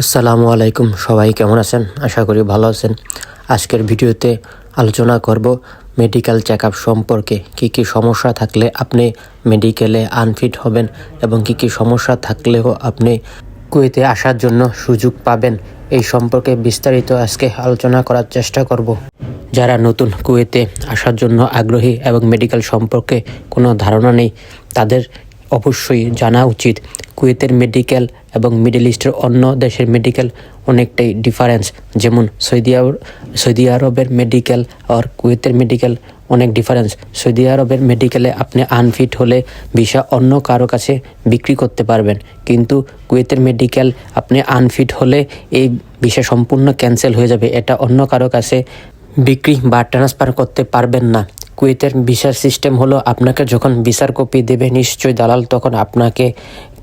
আসসালামু আলাইকুম, সবাই কেমন আছেন? আশা করি ভালো আছেন। আজকের ভিডিওতে আলোচনা করব মেডিকেল চেক সম্পর্কে। কি কি সমস্যা থাকলে আপনি মেডিকেলে আনফিট হবেন এবং কি কি সমস্যা থাকলেও আপনি কুয়েতে আসার জন্য সুযোগ পাবেন। এই সম্পর্কে বিস্তারিত আজকে আলোচনা করার চেষ্টা করব। যারা নতুন কুয়েতে আসার জন্য আগ্রহী এবং মেডিকেল সম্পর্কে কোনো ধারণা নেই, তাদের অবশ্যই জানা উচিত। কুয়েতের মেডিকেল এবং মিডল ইস্টের অন্য দেশের মেডিকেল অনেকটাই ডিফারেন্স যেমন সৌদি সৌদি আরবের মেডিকেল আর কুয়েতের মেডিকেল অনেক ডিফারেন্স সৌদি আরবের মেডিকেলে আপনি আনফিট হলে ভিসা অন্য কারও কাছে বিক্রি করতে পারবেন। কিন্তু কুয়েতের মেডিকেল আপনি আনফিট হলে এই ভিসা সম্পূর্ণ ক্যান্সেল হয়ে যাবে। এটা অন্য কারও কাছে বিক্রি বা ট্রান্সফার করতে পারবেন না। কুয়েতের ভিসার সিস্টেম হলো আপনাকে যখন ভিসার কপি দেবে নিশ্চয়ই দালাল, তখন আপনাকে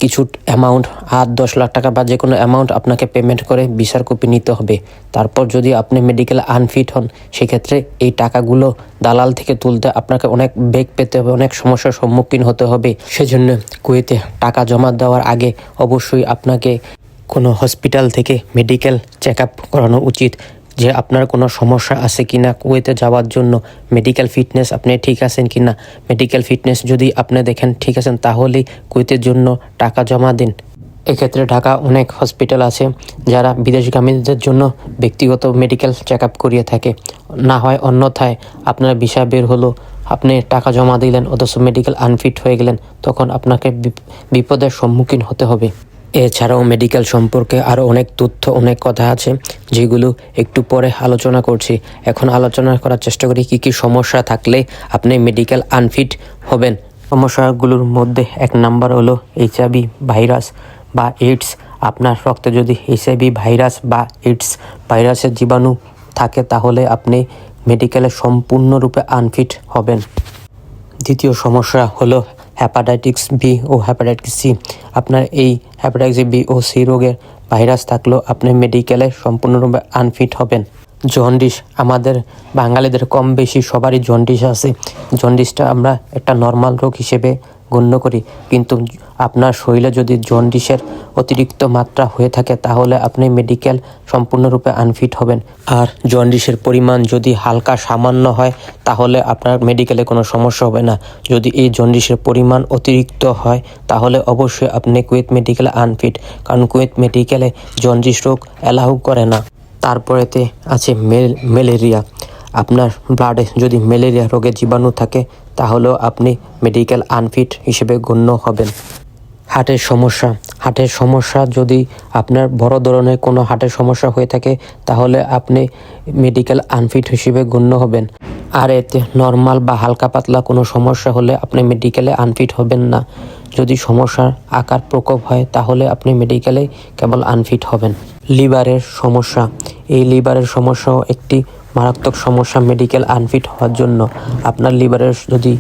কিছু অ্যামাউন্ট আট, দশ লাখ টাকা বা যে কোনো অ্যামাউন্ট আপনাকে পেমেন্ট করে ভিসার কপি নিতে হবে। তারপর যদি আপনি মেডিকেল আনফিট হন, সেক্ষেত্রে এই টাকাগুলো দালাল থেকে তুলতে আপনাকে অনেক বেগ পেতে হবে, অনেক সমস্যার সম্মুখীন হতে হবে। সেজন্য কুয়েতে টাকা জমা দেওয়ার আগে অবশ্যই আপনাকে কোনো হসপিটাল থেকে মেডিকেল চেক আপ করানো উচিত। যে আপনার কোনো সমস্যা আছে কি না কুয়েতে যাওয়ার জন্য মেডিকেল ফিটনেস আপনি ঠিক আছেন কি না মেডিকেল ফিটনেস যদি আপনি দেখেন ঠিক আছেন তাহলেই কুয়েতের জন্য টাকা জমা দিন। এক্ষেত্রে ঢাকা অনেক হসপিটাল আছে যারা বিদেশগামীদের জন্য ব্যক্তিগত মেডিকেল চেক আপ করিয়ে থাকে। না হয় অন্যথায় আপনার ভিসা বের হলো, আপনি টাকা জমা দিলেন, অথচ মেডিকেল আনফিট হয়ে গেলেন, তখন আপনাকে বিপ- বিপদের সম্মুখীন হতে হবে। এছাড়াও মেডিকেল সম্পর্কে আরও অনেক তথ্য, অনেক কথা আছে, যেগুলো একটু পরে আলোচনা করছি। এখন আলোচনা করার চেষ্টা করি কী কী সমস্যা থাকলে আপনি মেডিকেল আনফিট হবেন। সমস্যাগুলোর মধ্যে এক নাম্বার হলো এইচআইভি ভাইরাস বা এইডস আপনার রক্তে যদি এইচআইভি ভাইরাস বা এইডস ভাইরাসের জীবাণু থাকে, তাহলে আপনি মেডিকেলে সম্পূর্ণরূপে আনফিট হবেন। দ্বিতীয় সমস্যা হলো হ্যাপাটাইটিস বি ও হ্যাপাটাইটিস সি আপনার এই হ্যাপাটাইটিস বি ও সি রোগের ভাইরাস থাকলেও আপনি মেডিকেলে সম্পূর্ণরূপে আনফিট হবেন। জন্ডিস আমাদের বাঙালিদের কম বেশি সবারই জন্ডিস আছে। জন্ডিসটা আমরা একটা নর্মাল রোগ হিসেবে গণ্য করি। কিন্তু আপনার শরীরে যদি জন্ডিসের অতিরিক্ত মাত্রা হয়ে থাকে, তাহলে আপনি মেডিকেল সম্পূর্ণরূপে আনফিট হবেন। আর জন্ডিসের পরিমাণ যদি হালকা সামান্য হয়, তাহলে আপনার মেডিকেলে কোনো সমস্যা হবে না। যদি এই জন্ডিসের পরিমাণ অতিরিক্ত হয়, তাহলে অবশ্যই আপনি কুয়েত মেডিকেলে আনফিট কারণ কুয়েত মেডিকেলে জন্ডিস রোগ অ্যালাউ করে না। তারপরেতে আছে ম্যালেরিয়া আপনার ব্লাডে যদি ম্যালেরিয়া রোগের জীবাণু থাকে তাহলেও আপনি মেডিকেল আনফিট হিসেবে গণ্য হবেন। হার্টের সমস্যা। হার্টের সমস্যা যদি আপনার বড় ধরনের কোনো হার্টের সমস্যা হয়ে থাকে, তাহলে আপনি মেডিকেল আনফিট হিসেবে গণ্য হবেন। আর এতে নর্মাল বা হালকা পাতলা কোনো সমস্যা হলে আপনি মেডিকেলে আনফিট হবেন না। যদি সমস্যার আকার প্রকোপ হয়, তাহলে আপনি মেডিকেলে কেবল আনফিট হবেন। লিভারের সমস্যা। এই লিভারের সমস্যাও একটি মারাত্মক সমস্যা মেডিকেল আনফিট হওয়ার জন্য। আপনার লিভারের যদি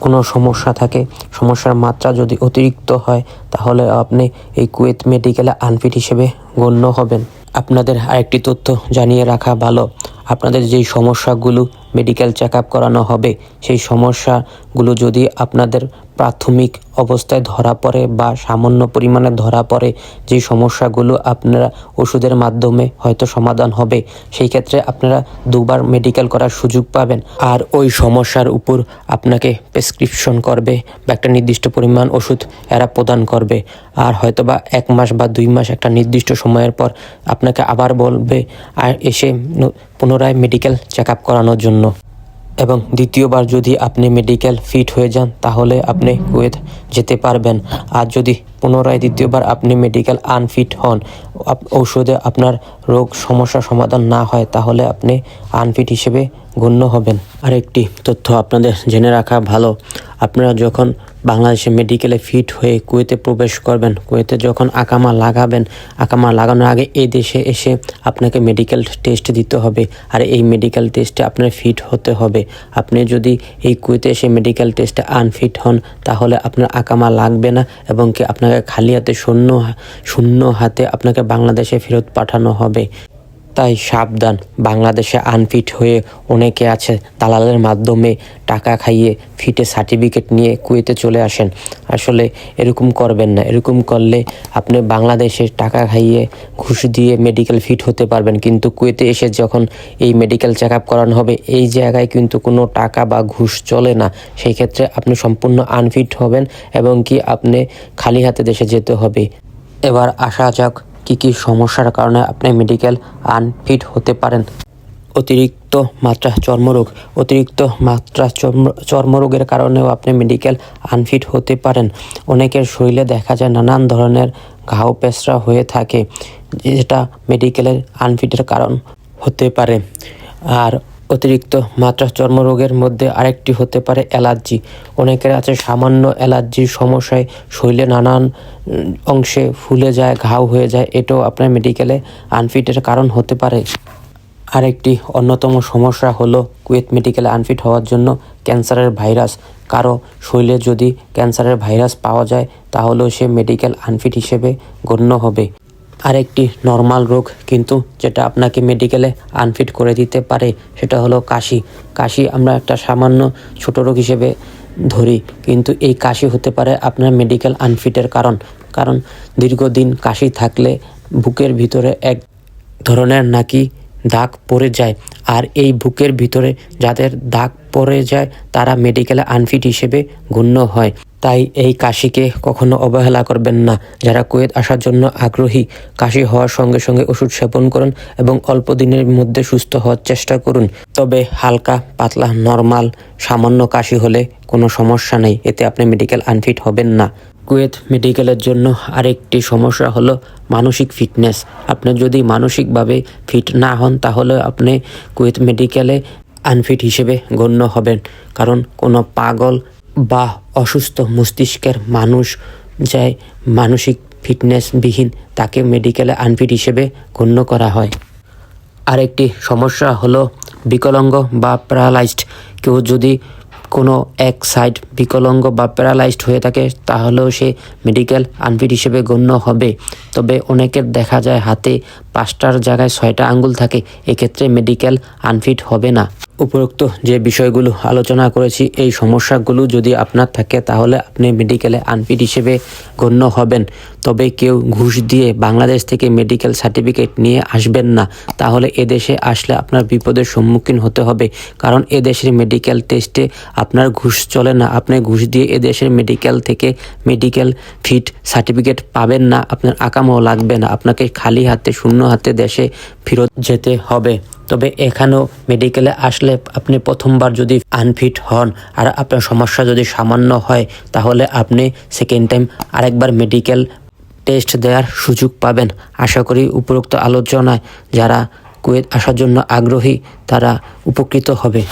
কোনো সমস্যা থাকে, সমস্যার মাত্রা যদি অতিরিক্ত হয়, তাহলে আপনি এই কুয়েত মেডিকেলে আনফিট হিসেবে গণ্য হবেন। আপনাদের আরেকটি তথ্য জানিয়ে রাখা ভালো। আপনাদের যেই সমস্যাগুলো মেডিকেল চেক আপ করানো হবে। সেই সমস্যাগুলো যদি আপনাদের প্রাথমিক অবস্থায় ধরা পড়ে বা সামান্য পরিমাণে ধরা পড়ে, যে সমস্যাগুলো আপনারা ওষুধের মাধ্যমে হয়তো সমাধান হবে, সেই ক্ষেত্রে আপনারা দুবার মেডিকেল করার সুযোগ পাবেন। আর ওই সমস্যার উপর আপনাকে প্রেসক্রিপশন করবে বা একটা নির্দিষ্ট পরিমাণ ওষুধ এরা প্রদান করবে। আর হয়তো বা এক মাস বা দুই মাস একটা নির্দিষ্ট সময়ের পর আপনাকে আবার বলবে আর এসে পুনরায় মেডিকেল চেক আপ করানোর জন্য। এবং দ্বিতীয়বার যদি আপনি মেডিকেল ফিট হয়ে যান, তাহলে আপনি কুয়েত যেতে পারবেন। আর যদি পুনরায় দ্বিতীয়বার আপনি মেডিকেল আনফিট হন ঔষধে আপনার রোগ সমস্যা সমাধান না হয়, তাহলে আপনি আনফিট হিসেবে গণ্য হবেন। আরেকটি তথ্য আপনাদের জেনে রাখা ভালো। আপনারা যখন বাংলাদেশে মেডিকেলে ফিট হয়ে কুয়েতে প্রবেশ করবেন। কুয়েতে যখন আকামা লাগাবেন, আকামা লাগানোর আগে এই দেশে এসে আপনাকে মেডিকেল টেস্ট দিতে হবে। আর এই মেডিকেল টেস্টে আপনার ফিট হতে হবে। আপনি যদি এই কুয়েতে এসে মেডিকেল টেস্টে আনফিট হন, তাহলে আপনার আকামা লাগবে না এবং কি আপনাকে খালি হাতে শূন্য শূন্য হাতে আপনাকে বাংলাদেশে ফেরত পাঠানো হবে। তাই সাবধান। বাংলাদেশে আনফিট হয়ে অনেকে আছে দালালের মাধ্যমে টাকা খাইয়ে ফিটে সার্টিফিকেট নিয়ে কুয়েতে চলে আসেন। আসলে এরকম করবেন না। এরকম করলে আপনি বাংলাদেশে টাকা খাইয়ে ঘুষ দিয়ে মেডিকেল ফিট হতে পারবেন। কিন্তু কুয়েতে এসে যখন এই মেডিকেল চেক আপ করানো হবে, এই জায়গায় কিন্তু কোনো টাকা বা ঘুষ চলে না। সেই ক্ষেত্রে আপনি সম্পূর্ণ আনফিট হবেন এবং কি আপনি খালি হাতে দেশে যেতে হবে। এবার আসা যাক কী কী সমস্যার কারণে আপনি মেডিকেল আনফিট হতে পারেন? অতিরিক্ত মাত্রা চর্মরোগ। অতিরিক্ত মাত্রা চর্ম, চর্মরোগের কারণেও আপনি মেডিকেল আনফিট হতে পারেন। অনেকের শরীরে দেখা যায় নানান ধরনের ঘাও পেশরা হয়ে থাকে, যেটা মেডিকেলের আনফিটের কারণ হতে পারে। আর অতিরিক্ত মাত্রা চর্মরোগের মধ্যে আরেকটি হতে পারে অ্যালার্জি। অনেকের আছে সামান্য অ্যালার্জির সমস্যায় শরীরে নানান অংশে ফুলে যায়, ঘাও হয়ে যায়। এটাও আপনার মেডিকেলে আনফিটের কারণ হতে পারে। আরেকটি অন্যতম সমস্যা হলো কুয়েত মেডিকেলে আনফিট হওয়ার জন্য ক্যান্সারের ভাইরাস। কারও শরীরে যদি ক্যান্সারের ভাইরাস পাওয়া যায়, তাহলেও সে মেডিকেল আনফিট হিসেবে গণ্য হবে। আরেকটি নর্মাল রোগ কিন্তু যেটা আপনাকে মেডিকেলে আনফিট করে দিতে পারে, সেটা হলো কাশি। কাশি আমরা একটা সামান্য ছোট রোগ হিসেবে ধরি, কিন্তু এই কাশি হতে পারে আপনার মেডিকেল আনফিটের কারণ। কারণ দীর্ঘদিন কাশি থাকলে বুকের ভিতরে এক ধরনের নাকি দাগ পড়ে যায়। আর এই বুকের ভিতরে যাদের দাগ পড়ে যায়, তারা মেডিকেলে আনফিট হিসেবে গণ্য হয়। তাই এই কাশিকে কখনো অবহেলা করবেন না। যারা কুয়েত আসার জন্য আগ্রহী, কাশি হওয়ার সঙ্গে সঙ্গে ওষুধ সেবন করুন এবং অল্প দিনের মধ্যে সুস্থ হওয়ার চেষ্টা করুন। তবে হালকা, পাতলা, নর্মাল, সামান্য কাশি হলে কোনো সমস্যা নেই, এতে আপনি মেডিকেল আনফিট হবেন না। কুয়েত মেডিকেলের জন্য আরেকটি সমস্যা হলো মানসিক ফিটনেস। আপনি যদি মানসিকভাবে ফিট না হন, তাহলে আপনি কুয়েত মেডিকেলে আনফিট হিসেবে গণ্য হবেন। কারণ কোনো পাগল বা অসুস্থ মস্তিষ্কের মানুষ যায় মানসিক ফিটনেসবিহীন তাকে মেডিকেলে আনফিট হিসেবে গণ্য করা হয়। আরেকটি সমস্যা হলো বিকলাঙ্গ বা প্যারালাইজড কেউ যদি কোনো এক সাইড বিকলাঙ্গ বা প্যারালাইজড হয়ে থাকে, তাহলেও সে মেডিকেল আনফিট হিসেবে গণ্য হবে। তবে অনেকের দেখা যায় হাতে পাঁচটার জায়গায় ছয়টা আঙ্গুল থাকে, এক্ষেত্রে মেডিকেল আনফিট হবে না। উপরোক্ত যে বিষয়গুলো আলোচনা করেছি, এই সমস্যাগুলো যদি আপনার থাকে, তাহলে আপনি মেডিকেলে আনফিট হিসেবে গণ্য হবেন। তবে কেউ ঘুষ দিয়ে বাংলাদেশ থেকে মেডিকেল সার্টিফিকেট নিয়ে আসবেন না। তাহলে এদেশে আসলে আপনার বিপদের সম্মুখীন হতে হবে। কারণ এদেশের মেডিকেল টেস্টে আপনার ঘুষ চলে না। আপনি ঘুষ দিয়ে এদেশের মেডিকেল থেকে মেডিকেল ফিট সার্টিফিকেট পাবেন না। আপনার আকামও লাগবে না। আপনাকে খালি হাতে, শূন্য হাতে দেশে ফেরত যেতে হবে। তবে এখানেও মেডিকেলে আসলে আপনি প্রথমবার যদি আনফিট হন আর আপনার সমস্যা যদি সামান্য হয়, তাহলে আপনি সেকেন্ড টাইম আরেকবার মেডিকেল টেস্ট দেওয়ার সুযোগ পাবেন। আশা করি উপরোক্ত আলোচনায় যারা কুয়েত আসার জন্য আগ্রহী, তারা উপকৃত হবে।